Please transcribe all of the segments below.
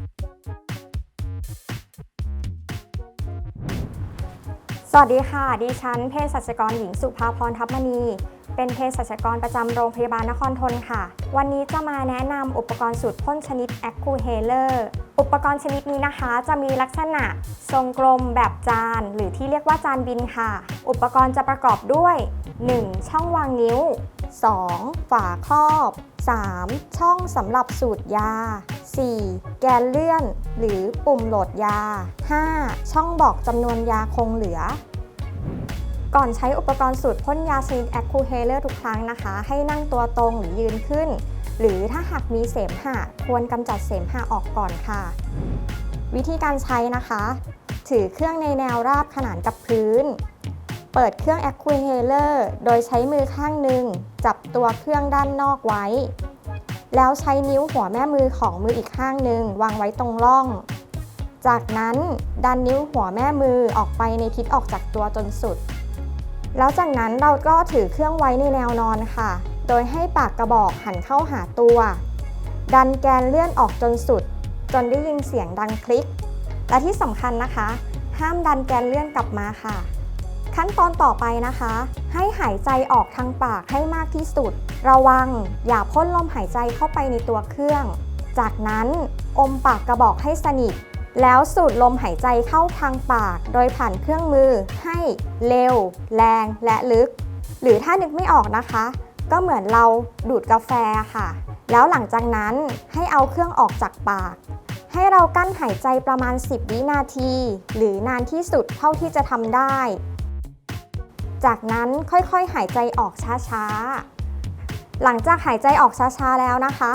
สวัสดีค่ะ ดิฉันเภสัชกรหญิงสุภาพรทัพมณี เป็นเภสัชกรประจำโรงพยาบาลนครทนค่ะ วันนี้จะมาแนะนำอุปกรณ์สูตรพ่นชนิด a c c u h a l e r อุปกรณ์ชนิดนี้นะคะจะมีลักษณะทรงกลมแบบจาน หรือที่เรียกว่าจานบินค่ะ อุปกรณ์จะประกอบด้วย 1. ช่องวางนิ้ว 2. ฝาครอบ 3. ช่องสำหรับสูตรยา 4. แกนเลื่อน หรือปุ่มโหลดยา 5. ช่องบอกจำนวนยาคงเหลือ ก่อนใช้อุปกรณ์สูตรพ่นยาชนิดแอคคูเฮเลอร์ทุกครั้งนะคะ ให้นั่งตัวตรงหรือยืนขึ้น หรือถ้าหากมีเสมหะควรกำจัดเสมหะออกก่อนค่ะ วิธีการใช้นะคะ ถือเครื่องในแนวราบขนานกับพื้น เปิดเครื่อง a c q u i h a l e r โดยใช้มือข้างหนึ่งจับตัวเครื่องด้านนอกไว้ แล้วใช้นิ้วหัวแม่มือของมืออีกข้างหนึ่งวางไว้ตรงร่องจากนั้นดันนิ้วหัวแม่มือออกไปในทิศออกจากตัวจนสุด แล้วจากนั้นเราก็ถือเครื่องไว้ในแนวนอนค่ะ โดยให้ปากกระบอกหันเข้าหาตัว ดันแกนเลื่อนออกจนสุด จนได้ยินเสียงดังคลิก และที่สำคัญนะคะ ห้ามดันแกนเลื่อนกลับมาค่ะ ขั้นตอนต่อไปนะคะ ให้หายใจออกทางปากให้มากที่สุด ระวังอย่าพ่นลมหายใจเข้าไปในตัวเครื่อง จากนั้นอมปากกระบอกให้สนิท แล้วสูดลมหายใจเข้าทางปาก โดยผ่านเครื่องมือให้เร็ว แรง และลึก หรือถ้านึกไม่ออกนะคะ ก็เหมือนเราดูดกาแฟค่ะ แล้วหลังจากนั้นให้เอาเครื่องออกจากปาก ให้เรากั้นหายใจประมาณ 10 วินาที หรือนานที่สุดเท่าที่จะทำได้ จากนั้นค่อยๆหายใจออกช้าๆ หลังจากหายใจออกช้าๆแล้วนะคะ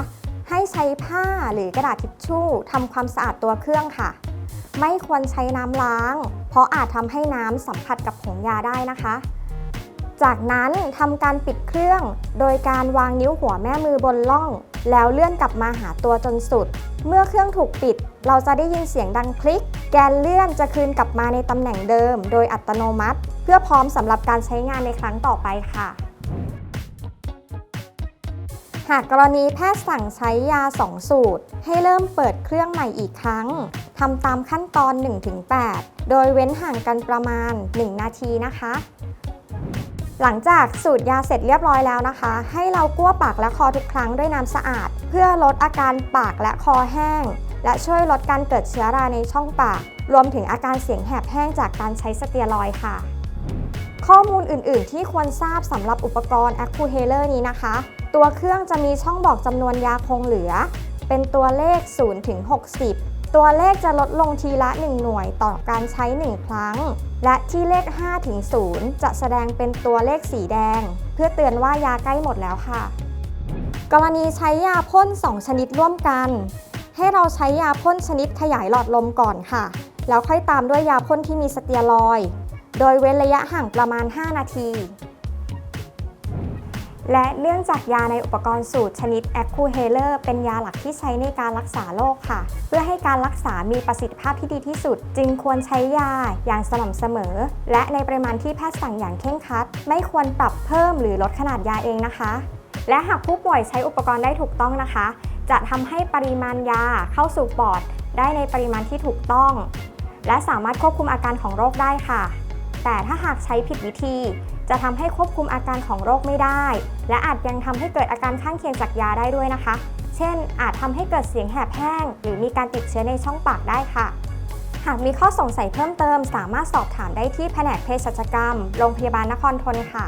ให้ใช้ผ้าหรือกระดาษทิชชู่ทำความสะอาดตัวเครื่องค่ะ ไม่ควรใช้น้ำล้าง เพราะอาจทำให้น้ำสัมผัสกับผงยาได้นะคะ จากนั้นทำการปิดเครื่อง โดยการวางนิ้วหัวแม่มือบนล่อง แล้วเลื่อนกลับมาหาตัวจนสุด เมื่อเครื่องถูกปิด เราจะได้ยินเสียงดังคลิก แกนเลื่อนจะคืนกลับมาในตำแหน่งเดิม โดยอัตโนมัติ เพื่อพร้อมสำหรับการใช้งานในครั้งต่อไปค่ะ หากกรณีแพทย์สั่งใช้ยา 2 สูตร ให้เริ่มเปิดเครื่องใหม่อีกครั้งทำตามขั้นตอน 1-8 โดยเว้นห่างกันประมาณ 1 นาทีนะคะ หลังจากสูตรยาเสร็จเรียบร้อยแล้วนะคะ ให้เรากั้วปากและคอทุกครั้งด้วยน้ำสะอาด เพื่อลดอาการปากและคอแห้ง และช่วยลดการเกิดเชื้อราในช่องปาก รวมถึงอาการเสียงแหบแห้งจากการใช้สเตียรอยค่ะ ข้อมูลอื่น ๆ ที่ควรทราบสำหรับอุปกรณ์ a c c u h a l e r นี้นะคะ ตัวเครื่องจะมีช่องบอกจำนวนยาคงเหลือ เป็นตัวเลข 0 ถึง 60 ตัวเลขจะลดลงทีละ 1 หน่วยต่อการใช้ 1 ครั้ง และที่เลข 5 ถึง 0 จะแสดงเป็นตัวเลขสีแดง เพื่อเตือนว่ายาใกล้หมดแล้วค่ะ กรณีใช้ยาพ่น 2 ชนิดร่วมกัน ให้เราใช้ยาพ่นชนิดขยายหลอดลมก่อนค่ะ แล้วค่อยตามด้วยยาพ่นที่มีสเตียรอยด์ โดยเว้นระยะห่างประมาณ 5 นาที และเนื่องจากยาในอุปกรณ์สูตรชนิด a c c u h a l e r เป็นยาหลักที่ใช้ในการรักษาโรคค่ะ เพื่อให้การรักษามีประสิทธิภาพที่ดีที่สุด จึงควรใช้ยาอย่างสม่ำเสมอ และในปริมาณที่แพทย์สั่งอย่างเคร่งครัด ไม่ควรปรับเพิ่มหรือลดขนาดยาเองนะคะ และหากผู้ป่วยใช้อุปกรณ์ได้ถูกต้องนะคะ จะทำให้ปริมาณยาเข้าสู่ปอดได้ในปริมาณที่ถูกต้อง และสามารถควบคุมอาการของโรคได้ค่ะ แต่ถ้าหากใช้ผิดวิธี จะทำให้ควบคุมอาการของโรคไม่ได้ และอาจยังทำให้เกิดอาการข้างเคียงจากยาได้ด้วยนะคะ เช่น อาจทำให้เกิดเสียงแหบแห้ง หรือมีการติดเชื้อในช่องปากได้ค่ะ หากมีข้อสงสัยเพิ่มเติม สามารถสอบถามได้ที่แผนกเภสัชกรรม โรงพยาบาลนครทนค่ะ